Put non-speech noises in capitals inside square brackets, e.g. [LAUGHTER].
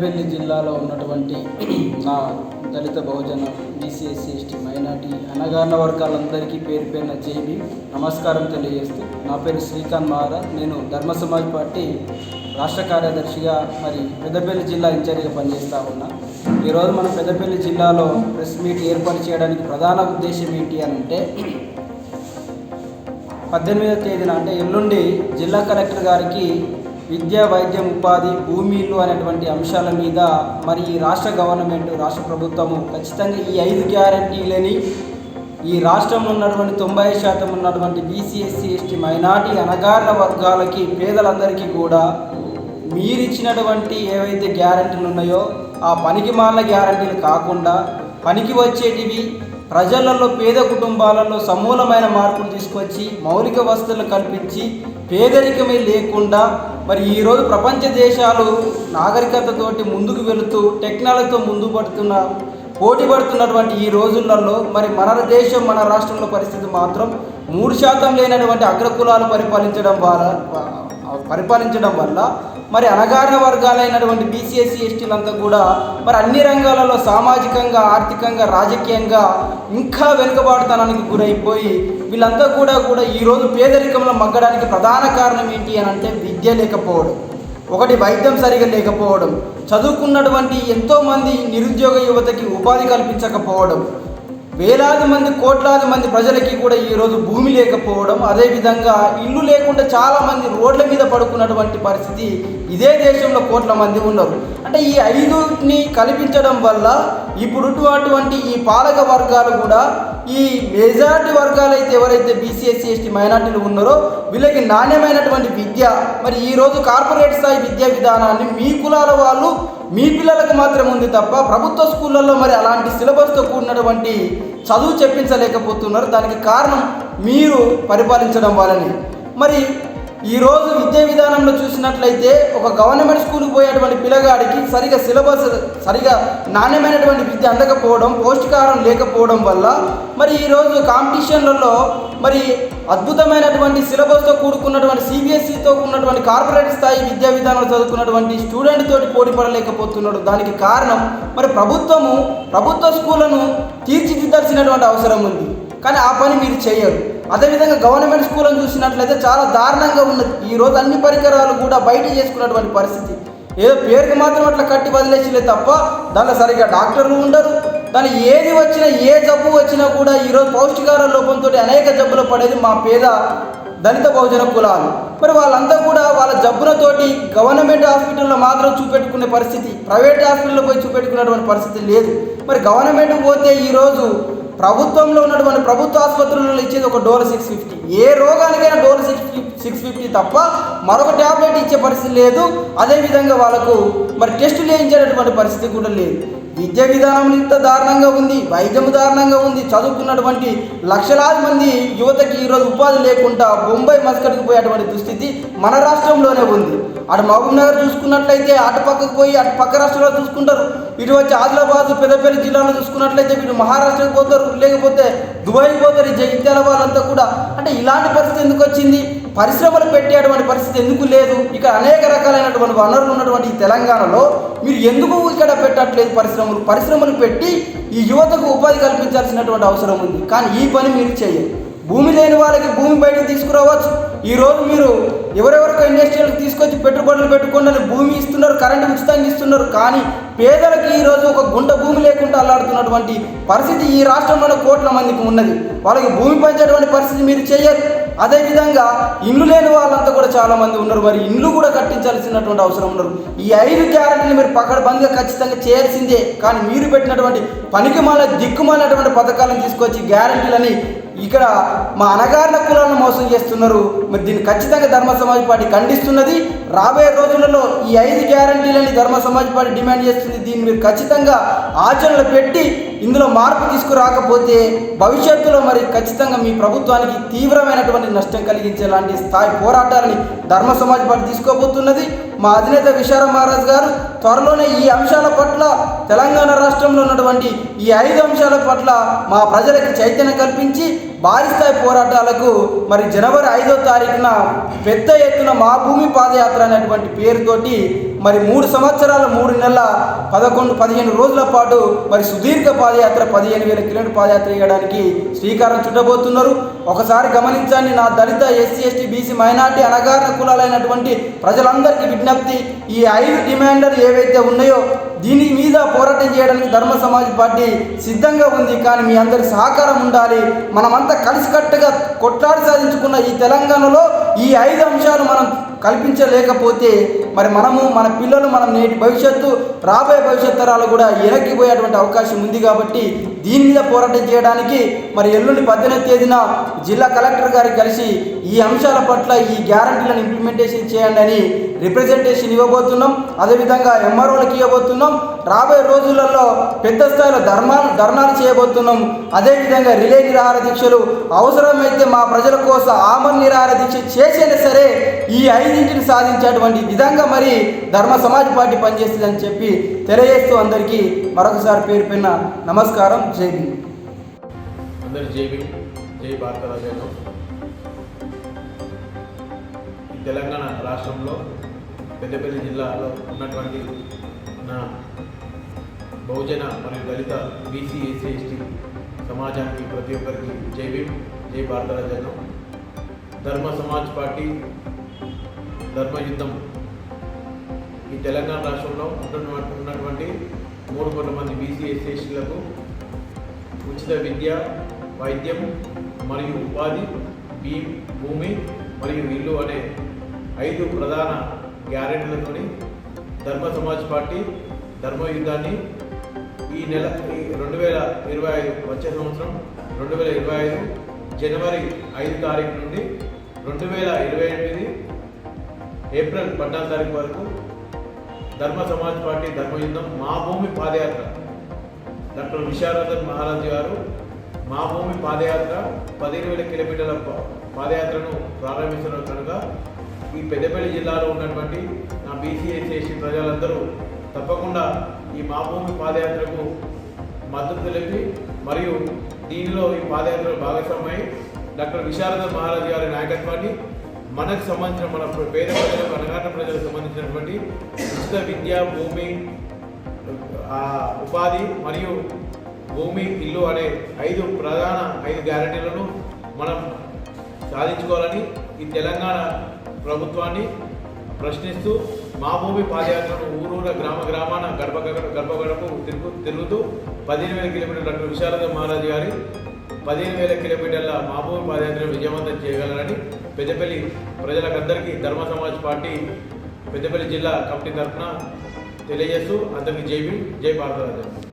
పెద్దపల్లి జిల్లాలో ఉన్నటువంటి [CLEARS THROAT] నా దళిత బహుజన బీసీ ఎస్టీ మైనార్టీ అనగాన వర్గాలందరికీ పేరు పేరున చేయి నమస్కారం తెలియజేస్తూ నా పేరు శ్రీకాంత్ మహారాజ్ నేను ధర్మ సమాజ్ పార్టీ రాష్ట్ర కార్యదర్శిగా మరి పెద్దపల్లి జిల్లా ఇన్ఛార్జిగా పనిచేస్తూ ఉన్నా. ఈరోజు మన పెద్దపల్లి జిల్లాలో ప్రెస్ మీట్ ఏర్పాటు చేయడానికి ప్రధాన ఉద్దేశం ఏంటి అని అంటే పద్దెనిమిదవ తేదీన అంటే ఎల్లుండి జిల్లా కలెక్టర్ గారికి విద్య వైద్యం ఉపాధి భూమిలు అనేటువంటి అంశాల మీద మరి ఈ రాష్ట్ర గవర్నమెంట్ రాష్ట్ర ప్రభుత్వము ఖచ్చితంగా ఈ ఐదు గ్యారంటీలని ఈ రాష్ట్రంలో ఉన్నటువంటి తొంభై శాతం ఉన్నటువంటి బీసీఎస్సీ ఎస్టీ మైనార్టీ అనగారిన వర్గాలకి పేదలందరికీ కూడా మీరిచ్చినటువంటి ఏవైతే గ్యారంటీలు ఉన్నాయో ఆ పనికి మాలిన గ్యారంటీలు కాకుండా పనికి వచ్చేటివి ప్రజలలో పేద కుటుంబాలలో సమూలమైన మార్పులు తీసుకొచ్చి మౌలిక వసతులు కల్పించి పేదరికమే లేకుండా మరి ఈరోజు ప్రపంచ దేశాలు నాగరికతతోటి ముందుకు వెళుతూ టెక్నాలజీతో ముందు పడుతున్న పోటీ పడుతున్నటువంటి ఈ రోజులలో మరి మన దేశం మన రాష్ట్రంలో పరిస్థితి మాత్రం మూడు శాతం లేనటువంటి అగ్రకులాలు పరిపాలించడం వల్ల పరిపాలించడం వల్ల మరి అనగారిన వర్గాలైనటువంటి బీసీఎస్సీ ఎస్టీలంతా కూడా మరి అన్ని రంగాలలో సామాజికంగా ఆర్థికంగా రాజకీయంగా ఇంకా వెనుకబాటుతనానికి గురైపోయి వీళ్ళంతా కూడా కూడా ఈరోజు పేదరికంలో మగ్గడానికి ప్రధాన కారణం ఏంటి అని అంటే విద్య లేకపోవడం. ఒకటి వైద్యం సరిగా లేకపోవడం. చదువుకున్నటువంటి ఎంతోమంది నిరుద్యోగ యువతకి ఉపాధి కల్పించకపోవడం. వేలాది మంది కోట్లాది మంది ప్రజలకి కూడా ఈరోజు భూమి లేకపోవడం. అదేవిధంగా ఇల్లు లేకుండా చాలామంది రోడ్ల మీద పడుకున్నటువంటి పరిస్థితి ఇదే దేశంలో కోట్ల మంది ఉన్నారు. అంటే ఈ ఐదుని కల్పించడం వల్ల ఇప్పుడు అటువంటి ఈ పాలక వర్గాలు కూడా ఈ మెజారిటీ వర్గాలు అయితే ఎవరైతే బీసీఎస్సీ ఎస్టీ మైనార్టీలు ఉన్నారో వీళ్ళకి నాణ్యమైనటువంటి విద్య మరి ఈరోజు కార్పొరేట్ స్థాయి విద్యా విధానాన్ని మీ కులాల వాళ్ళు మీ పిల్లలకు మాత్రం ఉంది తప్ప ప్రభుత్వ స్కూళ్ళల్లో మరి అలాంటి సిలబస్తో కూడినటువంటి చదువు చెప్పించలేకపోతున్నారు. దానికి కారణం మీరు పరిపాలించడం వలని మరి ఈరోజు విద్యా విధానంలో చూసినట్లయితే ఒక గవర్నమెంట్ స్కూల్కి పోయేటువంటి పిల్లగాడికి సరిగా సిలబస్ సరిగా నాణ్యమైనటువంటి విద్య అందకపోవడం పౌష్టికాహారం లేకపోవడం వల్ల మరి ఈరోజు కాంపిటీషన్లలో మరి అద్భుతమైనటువంటి సిలబస్తో కూడుకున్నటువంటి సిబిఎస్ఈతో ఉన్నటువంటి కార్పొరేట్ స్థాయి విద్యా విధానాలు చదువుకున్నటువంటి స్టూడెంట్ తోటి పోటీ పడలేకపోతున్నాడు. దానికి కారణం మరి ప్రభుత్వము ప్రభుత్వ స్కూళ్ళను తీర్చిదిద్దాల్సినటువంటి అవసరం ఉంది. కానీ ఆ పని మీరు చేయరు. అదేవిధంగా గవర్నమెంట్ స్కూళ్ళను చూసినట్లయితే చాలా దారుణంగా ఉన్నది. ఈరోజు అన్ని పరికరాలు కూడా బయట చేసుకున్నటువంటి పరిస్థితి. ఏదో పేరుకి మాత్రం అట్లా కట్టి వదిలేసిలే తప్ప దాంట్లో సరిగ్గా డాక్టర్లు ఉండరు. దాని ఏది వచ్చినా ఏ జబ్బు వచ్చినా కూడా ఈరోజు పౌష్టికార లోపంతో అనేక జబ్బులు పడేది మా పేద దళిత బహుజన కులాలు. మరి వాళ్ళంతా కూడా వాళ్ళ జబ్బులతోటి గవర్నమెంట్ హాస్పిటల్లో మాత్రం చూపెట్టుకునే పరిస్థితి ప్రైవేట్ హాస్పిటల్లో పోయి చూపెట్టుకునేటువంటి పరిస్థితి లేదు. మరి గవర్నమెంట్ పోతే ఈరోజు ప్రభుత్వంలో ఉన్నటువంటి ప్రభుత్వ ఆసుపత్రులలో ఇచ్చేది ఒక డోర్ సిక్స్ ఫిఫ్టీ ఏ రోగానికైనా డోర్ సిక్స్ సిక్స్ ఫిఫ్టీ తప్ప మరొక ట్యాబ్లెట్ ఇచ్చే పరిస్థితి లేదు. అదేవిధంగా వాళ్ళకు మరి టెస్టులు చేయించేటటువంటి పరిస్థితి కూడా లేదు. విద్యా విధానం ఇంత దారుణంగా ఉంది వైద్యం దారుణంగా ఉంది చదువుకున్నటువంటి లక్షలాది మంది యువతకి ఈరోజు ఉపాధి లేకుండా బొంబాయి మస్కట్కి పోయేటువంటి దుస్థితి మన రాష్ట్రంలోనే ఉంది. అటు మహబూబ్ నగర్ చూసుకున్నట్లయితే అటు పక్కకు పోయి అటు పక్క రాష్ట్రంలో చూసుకుంటారు. ఇటు వచ్చి ఆదిలాబాద్ పెద్దపల్లి జిల్లాలో చూసుకున్నట్లయితే వీడు మహారాష్ట్రకి పోతారు లేకపోతే దుబాయ్కి పోతారు జగిత్యాల వాళ్ళంతా కూడా. అంటే ఇలాంటి పరిస్థితి ఎందుకు వచ్చింది? పరిశ్రమలు పెట్టేటువంటి పరిస్థితి ఎందుకు లేదు? ఇక్కడ అనేక రకాలైనటువంటి వనరులు ఉన్నటువంటి ఈ తెలంగాణలో మీరు ఎందుకు ఇక్కడ పెట్టట్లేదు పరిశ్రమలు? పరిశ్రమలు పెట్టి ఈ యువతకు ఉపాధి కల్పించాల్సినటువంటి అవసరం ఉంది. కానీ ఈ పని మీరు చేయరు భూమి లేని వాళ్ళకి భూమి బయటకు తీసుకురావచ్చు. ఈరోజు మీరు ఎవరెవరికో ఇండస్ట్రీలకు తీసుకొచ్చి పెట్టుబడులు పెట్టుకోండి భూమి ఇస్తున్నారు కరెంటు ఉచితంగా ఇస్తున్నారు. కానీ పేదలకు ఈరోజు ఒక గుంట భూమి లేకుండా అల్లాడుతున్నటువంటి పరిస్థితి ఈ రాష్ట్రంలోనే కోట్ల మందికి ఉన్నది. వాళ్ళకి భూమి పంచేటువంటి పరిస్థితి మీరు చేయరు అదేవిధంగా ఇల్లు లేని వాళ్ళంతా కూడా చాలా మంది ఉన్నారు. మరి ఇల్లు కూడా కట్టించాల్సినటువంటి అవసరం ఉన్నారు ఈ ఐదు గ్యారెంటీలు మీరు పకడ్బందీగా ఖచ్చితంగా చేయాల్సిందే. కానీ మీరు పెట్టినటువంటి పనికి మాల దిక్కుమాలినటువంటి పథకాలను తీసుకొచ్చి గ్యారెంటీలని ఇక్కడ మా అనగారిన కులాలను మోసం చేస్తున్నారు. మరి దీన్ని ఖచ్చితంగా ధర్మ సమాజ్ పార్టీ ఖండిస్తున్నది. రాబోయే రోజులలో ఈ ఐదు గ్యారంటీలని ధర్మ సమాజ్ పార్టీ డిమాండ్ చేస్తుంది. దీన్ని మీరు ఖచ్చితంగా ఆచరణలో పెట్టి ఇందులో మార్పు తీసుకురాకపోతే భవిష్యత్తులో మరి ఖచ్చితంగా మీ ప్రభుత్వానికి తీవ్రమైనటువంటి నష్టం కలిగించేలాంటి స్థాయి పోరాటాలని ధర్మ సమాజ్ పార్టీ తీసుకోబోతున్నది. మా అధినేత విశాల మహారాజ్ గారు త్వరలోనే ఈ అంశాల పట్ల తెలంగాణ రాష్ట్రంలో ఉన్నటువంటి ఈ ఐదు అంశాల పట్ల మా ప్రజలకు చైతన్యం కల్పించి భారీ స్థాయి పోరాటాలకు మరి జనవరి ఐదో తారీఖున పెద్ద ఎత్తున మా భూమి పాదయాత్ర అనేటువంటి పేరుతోటి మరి మూడు సంవత్సరాల మూడు నెలల పదకొండు పదిహేను రోజుల పాటు మరి సుదీర్ఘ పాదయాత్ర పదిహేను వేల కిలోమీటర్ పాదయాత్ర చేయడానికి శ్రీకారం చుట్టబోతున్నారు. ఒకసారి గమనించండి నా దళిత ఎస్సీ ఎస్టీ బీసీ మైనార్టీ అనగారిన కులాలైనటువంటి ప్రజలందరికీ విజ్ఞప్తి ఈ ఐదు డిమాండర్లు ఏవైతే ఉన్నాయో దీని మీద పోరాటం చేయడానికి ధర్మ సమాజ్ పార్టీ సిద్ధంగా ఉంది. కానీ మీ అందరి సహకారం ఉండాలి. మనమంతా కలిసికట్టుగా కొట్లాడి సాధించుకున్న ఈ తెలంగాణలో ఈ ఐదు అంశాలు మనం కల్పించలేకపోతే మరి మనము మన పిల్లలు మనం నేటి భవిష్యత్తు రాబోయే భవిష్యత్ తరాలు కూడా వెనక్కిపోయేటువంటి అవకాశం ఉంది కాబట్టి దీని మీద పోరాటం చేయడానికి మరి ఎల్లుండి పద్దెనిమిది తేదీన జిల్లా కలెక్టర్ గారికి కలిసి ఈ అంశాల పట్ల ఈ గ్యారంటీలను ఇంప్లిమెంటేషన్ చేయండి అని రిప్రజెంటేషన్ ఇవ్వబోతున్నాం. అదేవిధంగా ఎంఆర్ఓలకు ఇవ్వబోతున్నాం. రాబోయే రోజులలో పెద్ద స్థాయిలో ధర్మాలు ధర్నాలు చేయబోతున్నాం. అదేవిధంగా రిలే నిరాహార దీక్షలు అవసరమైతే మా ప్రజల కోసం ఆమరణ నిరాహార దీక్ష చేసైనా సరే ఈ ఐదింటిని సాధించేటువంటి విధంగా మరి ధర్మ సమాజ్ పార్టీ పనిచేస్తుందని చెప్పి తెలియజేస్తూ అందరికీ మరొకసారి పేరు పిన్న నమస్కారం. జై భీమ్. అందరి జై భీమ్. జై భారత తెలంగాణ రాష్ట్రంలో పెద్దపల్లి జిల్లాలో ఉన్నటువంటి నా బహుజన మరియు దళిత బీసీ ఎస్సీ ఎస్టీ సమాజానికి ప్రతి ఒక్కరికి జై భీమ్ జై భారత రాజ్యాంగం ధర్మ సమాజ్ పార్టీ ధర్మయుద్ధం ఈ తెలంగాణ రాష్ట్రంలో ఉంటున్న- ఉన్నటువంటి మూడు కోట్ల మంది బీసీ ఎస్సీ ఎస్టీలకు ఉచిత విద్య వైద్యం మరియు ఉపాధి భీమ్ భూమి మరియు ఇల్లు అనే ఐదు ప్రధాన గ్యారెంటీలతోని ధర్మ సమాజ్ పార్టీ ధర్మ యుద్ధాన్ని ఈ నెల ఈ రెండు వేల ఇరవై ఐదు వచ్చే సంవత్సరం రెండు వేల ఇరవై ఐదు జనవరి ఐదు తారీఖు నుండి రెండు వేల ఇరవై ఎనిమిది ఏప్రిల్ పద్నాలుగు తారీఖు వరకు ధర్మ సమాజ్ పార్టీ ధర్మ యుద్ధం మా భూమి పాదయాత్ర. డాక్టర్ విశారదన్ మహారాజ్ గారు మా భూమి పాదయాత్ర పదిహేను వేల కిలోమీటర్ల పాదయాత్రను ప్రారంభిస్తున్నారు కనుక ఈ పెద్దపల్లి జిల్లాలో ఉన్నటువంటి నా బీసీ ప్రజలందరూ తప్పకుండా ఈ మా భూమి పాదయాత్రకు మద్దతు తెలిపి మరియు దీనిలో ఈ పాదయాత్రలో భాగస్వామై డాక్టర్ విశారద మహారాజ్ గారి నాయకత్వాన్ని మనకు సంబంధించిన మన పేద ప్రజలకు అనగాట ప్రజలకు సంబంధించినటువంటి ఉచిత విద్య భూమి ఉపాధి మరియు భూమి ఇల్లు అనే ఐదు ప్రధాన ఐదు గ్యారంటీలను మనం సాధించుకోవాలని ఈ తెలంగాణ ప్రభుత్వాన్ని ప్రశ్నిస్తూ మా భూమి పాదయాత్రను ఊరూర గ్రామ గ్రామాన గడప గడప గడప తిరుగు తిరుగుతూ పదిహేను వేల కిలోమీటర్ల డాక్టర్ విశారద మహారాజు గారి పదిహేను వేల కిలోమీటర్ల మా భూమి పాదయాత్రను విజయవంతం చేయగలరని పెద్దపల్లి ప్రజలకందరికీ ధర్మ సమాజ్ పార్టీ పెద్దపల్లి జిల్లా కమిటీ తరఫున తెలియజేస్తూ అందరికీ జై భీమ్ జై భారతరాజు.